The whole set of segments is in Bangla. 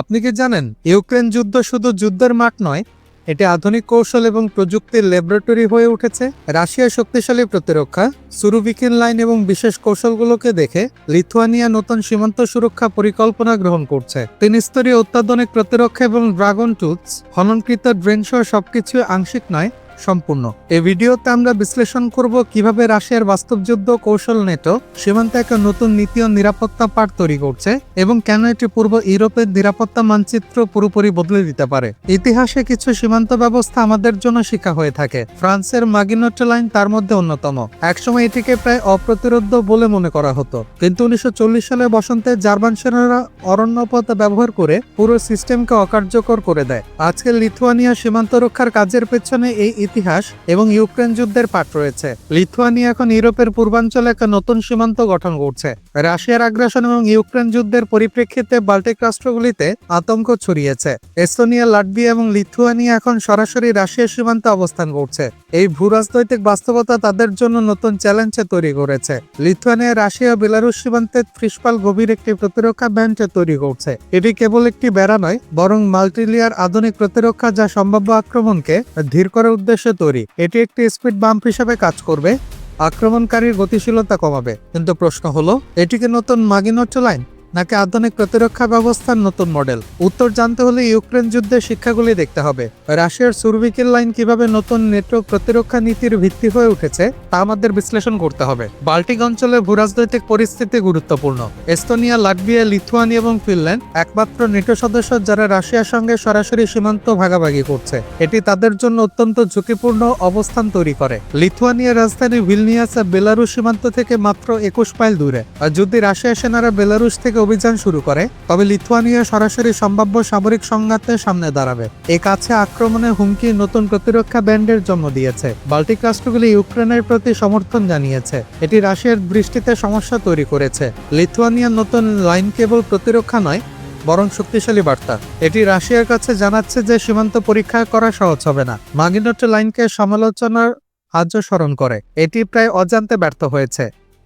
আপনি কি জানেন, ইউক্রেন যুদ্ধ শুধু যুদ্ধের মাঠ নয়, এটি আধুনিক কৌশল এবং প্রযুক্তির ল্যাবরেটরি হয়ে উঠেছে। রাশিয়ার শক্তিশালী প্রতিরক্ষা, সুরুবিকিন লাইন এবং বিশেষ কৌশলগুলোকে দেখে লিথুয়ানিয়া নতুন সীমান্ত সুরক্ষা পরিকল্পনা গ্রহণ করছে। তিন স্তরীয় অত্যাধুনিক প্রতিরক্ষা এবং ড্রাগন টুথস খননকৃত ড্রেন সহ সবকিছু আংশিক নয় সম্পূর্ণ। এই ভিডিওতে আমরা বিশ্লেষণ করব কীভাবে রাশিয়ার বাস্তব যুদ্ধ কৌশল নেটো সীমান্তে একটা নতুন নীতি ও নিরাপত্তা পাঠ তৈরি করছে এবং কেন এটি পূর্ব ইউরোপের নিরাপত্তা মানচিত্র পুরোপুরি বদলে দিতে পারে। ইতিহাসে কিছু সীমান্ত ব্যবস্থা আমাদের জন্য শিক্ষা হয়ে থাকে। ফ্রান্সের মাগিনোট লাইন তার মধ্যে অন্যতম। একসময় এটিকে প্রায় অপ্রতিরোধ্য বলে মনে করা হতো। কিন্তু উনিশশো চল্লিশ সালে বসন্তে জার্মান সেনারা অরণ্যপথ ব্যবহার করে পুরো সিস্টেমকে অকার্যকর করে দেয়। আজকে লিথুয়ানিয়া সীমান্ত রক্ষার কাজের পেছনে এই ইতিহাস এবং ইউক্রেন যুদ্ধের পাঠ রয়েছে। লিথুয়ানিয়া এখন ইউরোপের পূর্বাঞ্চলে একটা নতুন সীমান্ত গঠন করছে। রাশিয়ার আগ্রাসন এবং ইউক্রেন যুদ্ধের পরিপ্রেক্ষিতে বাল্টিক রাষ্ট্রগুলিতে আতঙ্ক ছড়িয়েছে। এস্তোনিয়া, লাটভিয়া এবং লিথুয়ানিয়া এখন সরাসরি রাশিয়ার সীমান্তে অবস্থান করছে। এই ভূরাজনৈতিক বাস্তবতা তাদের জন্য নতুন চ্যালেঞ্জ তৈরি করেছে। লিথুয়ানিয়া, রাশিয়া বেলারুশ সীমান্তে ত্রিশপাল গভীর একটি প্রতিরক্ষা ব্যান্ড তৈরি করছে। এটি কেবল একটি বেড়া নয়, বরং মাল্টিলিয়ার আধুনিক প্রতিরক্ষা যা সম্ভাব্য আক্রমণকে ধীর করার উদ্দেশ্যে তৈরি। এটি একটি স্পিড বাম্প হিসেবে কাজ করবে। আক্রমণকারীর গতিশীলতা কমাবে। কিন্তু প্রশ্ন হলো, এটিকে নতুন মাগিনোট লাইন নাকি আধুনিক প্রতিরক্ষা ব্যবস্থার নতুন মডেল? উত্তর জানতে হলে ইউক্রেন যুদ্ধের শিক্ষাগুলি দেখতে হবে। রাশিয়ার সুরভিকের লাইন কীভাবে নতুন নেটওয়ার্ক প্রতিরক্ষা নীতির ভিত্তি হয়ে উঠেছে, তা আমাদের বিশ্লেষণ করতে হবে। বাল্টিক অঞ্চলে ভূরাজনৈতিক পরিস্থিতি গুরুত্বপূর্ণ। এস্তোনিয়া, লাটভিয়া, লিথুয়ানি এবং ফিনল্যান্ড একমাত্র নেটো সদস্য যারা রাশিয়ার সঙ্গে সরাসরি সীমান্ত ভাগাভাগি করছে। এটি তাদের জন্য অত্যন্ত ঝুঁকিপূর্ণ অবস্থান তৈরি করে। লিথুয়ানিয়ার রাজধানী ভিলনিয়াস বেলারুশ সীমান্ত থেকে মাত্র একুশ মাইল দূরে। আর যদি রাশিয়ার সেনারা বেলারুশ থেকে অভিযান শুরু করে, তবে লিথুয়ানিয়া সরাসরি সম্ভাব্য সামরিক সংঘাতের সামনে দাঁড়াবে। এ কাছে আক্রমণে হুমকি নতুন প্রতিরক্ষা ব্যান্ডের জন্ম দিয়েছে। বাল্টিক রাষ্ট্রগুলি ইউক্রেনের প্রতি সমর্থন জানিয়েছে। এটি রাশিয়ার দৃষ্টিতে সমস্যা তৈরি করেছে। লিথুয়ানিয়ার নতুন লাইন কেবল প্রতিরক্ষা নয়, বরং শক্তিশালী বার্তা। এটি রাশিয়ার কাছে জানাচ্ছে যে সীমান্ত পরীক্ষা করা সহজ হবে না। মাগিনোট লাইনকে সমালোচনার আজও স্মরণ করে। এটি প্রায় অজান্তে ব্যর্থ হয়েছে।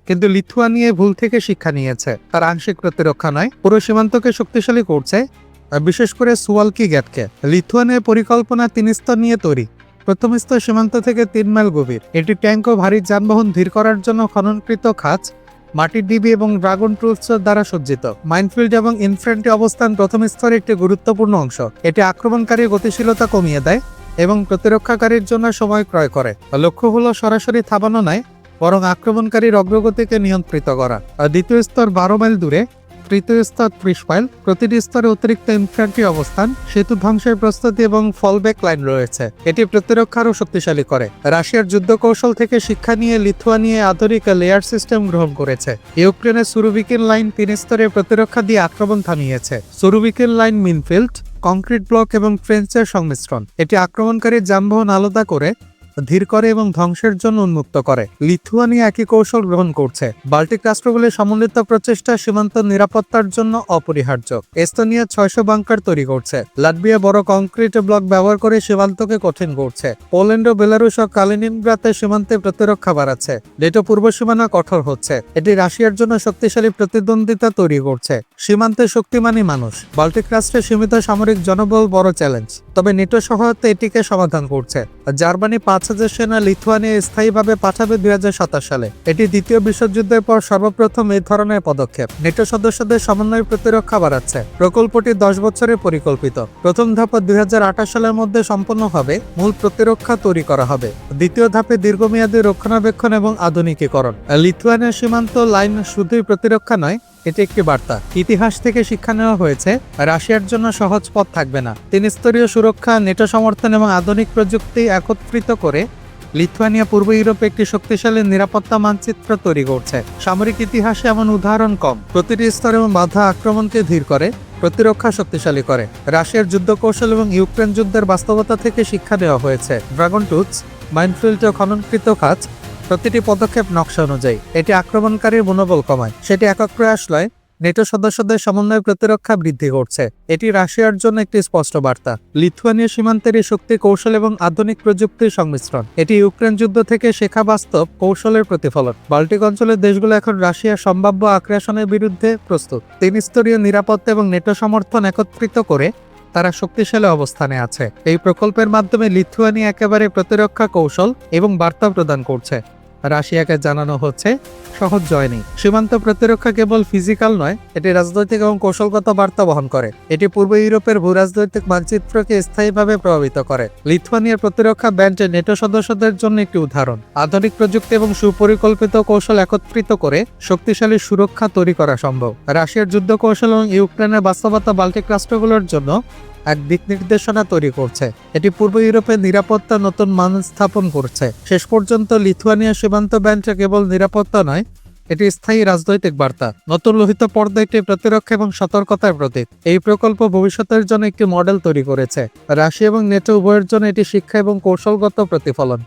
কিন্তু লিথুয়ানিয়া ভুল থেকে শিক্ষা নিয়েছে। তার আংশিক প্রতিরক্ষা নয়, পুরো সীমান্তকে শক্তিশালী করছে বিশেষ করে সুয়ালকি গ্যাটকে। লিথুয়ানিয়ার পরিকল্পনা তিন স্তর নিয়ে তৈরি। প্রথম স্তর সীমান্ত থেকে তিন মাইল গভীর। এটি ট্যাঙ্ক ও ভারী যানবাহন ধীর করার জন্য খননকৃত খাঁজ, মাটির ডিবি এবং ড্রাগন টুলস দ্বারা সজ্জিত। মাইনফিল্ড এবং ইনফ্রেন্টি অবস্থান প্রথম স্তরে একটি গুরুত্বপূর্ণ অংশ। এটি আক্রমণকারীর গতিশীলতা কমিয়ে দেয় এবং প্রতিরক্ষাকারীর জন্য সময় ক্রয় করে। লক্ষ্য হলো সরাসরি থামানো নয় বরং আক্রমণকারীর অগ্রগতিকে নিয়ন্ত্রিত করা। আর দ্বিতীয় স্তর বারো মাইল দূরে, তৃতীয় স্তর ত্রিশ মাইল, প্রতিটি স্তরে অতিরিক্ত ইনফ্যান্ট্রি অবস্থান, সেতু ধ্বংসের প্রস্তুতি এবং ফলব্যাক লাইন রয়েছে। এটি প্রতিরক্ষা আরও শক্তিশালী করে। রাশিয়ার যুদ্ধ কৌশল থেকে শিক্ষা নিয়ে লিথুয়া নিয়ে আধুনিক লেয়ার সিস্টেম গ্রহণ করেছে। ইউক্রেনের সুরুবিকিন লাইন তিন স্তরে প্রতিরক্ষা দিয়ে আক্রমণ থামিয়েছে। Surovikin line minefield, concrete block এবং ফ্রেঞ্চের সংমিশ্রণ। এটি আক্রমণকারী যানবাহন আলাদা করে ধীর করে এবং ধ্বংসের জন্য উন্মুক্ত করে। লিথুয়ানিয়া একই কৌশল গ্রহণ করছে। বাল্টিক রাষ্ট্রগুলির সমন্বিত প্রচেষ্টা সীমান্ত নিরাপত্তার জন্য অপরিহার্য। এস্তোনিয়া ছয়শো বাংকার তৈরি করছে। লাটভিয়া বড় কংক্রিট ব্লক ব্যবহার করে সীমান্তকে কঠিন করছে। পোল্যান্ড ও বেলারুশ ও কালিনিনগ্রাতে সীমান্তে প্রতিরক্ষা বাড়াচ্ছে। নেটো পূর্ব সীমানা কঠোর হচ্ছে। এটি রাশিয়ার জন্য শক্তিশালী প্রতিদ্বন্দ্বিতা তৈরি করছে। সীমান্তে শক্তিমানী মানুষ। বাল্টিক রাষ্ট্রে সীমিত সামরিক জনবল বড় চ্যালেঞ্জ। তবে নেটো সহায়তা এটিকে সমাধান করছে। জার্মানি পাঁচ হাজার সেনা লিথুয়ানিয়া স্থায়ীভাবে পাঠাবে দুই সালে। এটি দ্বিতীয় বিশ্বযুদ্ধের পর সর্বপ্রথম এই ধরনের পদক্ষেপ। নেটো সদস্যদের সমন্বয় প্রতিরক্ষা বাড়াচ্ছে। প্রকল্পটি দশ বছরে পরিকল্পিত। প্রথম ধাপ দুই সালের মধ্যে সম্পন্ন হবে। মূল প্রতিরক্ষা তৈরি করা হবে। দ্বিতীয় ধাপে দীর্ঘমেয়াদী রক্ষণাবেক্ষণ এবং আধুনিকীকরণ। লিথুয়ানিয়া সীমান্ত লাইন শুধুই প্রতিরক্ষা নয় এটি একটি বার্তা। ইতিহাস থেকে শিক্ষা নেওয়া হয়েছে, রাশিয়ার জন্য সহজ পথ থাকবে না। তিন স্তরীয় সুরক্ষা, নেটো সমর্থন এবং আধুনিক প্রযুক্তি একত্রিত করে লিথুয়ানিয়া পূর্ব ইউরোপে একটি শক্তিশালী নিরাপত্তা মানচিত্র তৈরি করছে। সামরিক ইতিহাসে এমন উদাহরণ কম। প্রতিটি স্তরে এবং বাধা আক্রমণকে ধীর করে, প্রতিরক্ষা শক্তিশালী করে। রাশিয়ার যুদ্ধ কৌশল এবং ইউক্রেন যুদ্ধের বাস্তবতা থেকে শিক্ষা দেওয়া হয়েছে। ড্রাগন টুথস, মাইনফিল্ড ও খননকৃত খাত প্রতিটি পদক্ষেপ নকশা অনুযায়ী। এটি আক্রমণকারীর মনোবল কমায়। সেটি একক প্রয়াস নয় নেটো সদস্যদের সমন্বয় প্রতিরক্ষা বৃদ্ধি করছে। এটি রাশিয়ার জন্য একটি স্পষ্ট বার্তা। লিথুয়ানীয় সীমান্তের এই শক্তি কৌশল এবং আধুনিক প্রযুক্তির সংমিশ্রণ। এটি ইউক্রেন যুদ্ধ থেকে শেখা বাস্তব কৌশলের প্রতিফলন। বাল্টিক অঞ্চলের দেশগুলো এখন রাশিয়ার সম্ভাব্য আগ্রাসনের বিরুদ্ধে প্রস্তুত। তিন স্তরীয় নিরাপত্তা এবং নেটো সমর্থন একত্রিত করে তারা শক্তিশালী অবস্থানে আছে। এই প্রকল্পের মাধ্যমে লিথুয়ানিয়া একেবারে প্রতিরক্ষা কৌশল এবং বার্তা প্রদান করছে। রাশিয়াকে জানানো হচ্ছে, সহজ জয় নেই। সীমান্ত প্রতিরক্ষা কেবল ফিজিক্যাল নয়, এটি রাজনৈতিক এবং কৌশলগত বার্তা বহন করে। এটি পূর্ব ইউরোপের ভূরাজনৈতিক মানচিত্রকে স্থায়ীভাবে প্রভাবিত করে। লিথুয়ানিয়ার প্রতিরক্ষা ব্যান্ড নেটো সদস্যদের জন্য একটি উদাহরণ। আধুনিক প্রযুক্তি এবং সুপরিকল্পিত কৌশল একত্রিত করে শক্তিশালী সুরক্ষা তৈরি করা সম্ভব। রাশিয়ার যুদ্ধ কৌশল এবং ইউক্রেনের বাস্তবতা বাল্টিক রাষ্ট্রগুলোর জন্য এক দিক নির্দেশনা তৈরি করছে। এটি পূর্ব ইউরোপে নিরাপত্তা নতুন মান স্থাপন করছে। শেষ পর্যন্ত লিথুয়ানিয়া সীমান্ত ব্যান্ডে কেবল নিরাপত্তা নয়, এটি স্থায়ী রাজনৈতিক বার্তা। নতুন লোহিত পর্দা একটি প্রতিরক্ষা এবং সতর্কতার প্রতীক। এই প্রকল্প ভবিষ্যতের জন্য একটি মডেল তৈরি করেছে। রাশিয়া এবং নেটো উভয়ের জন্য এটি শিক্ষা এবং কৌশলগত প্রতিফলন।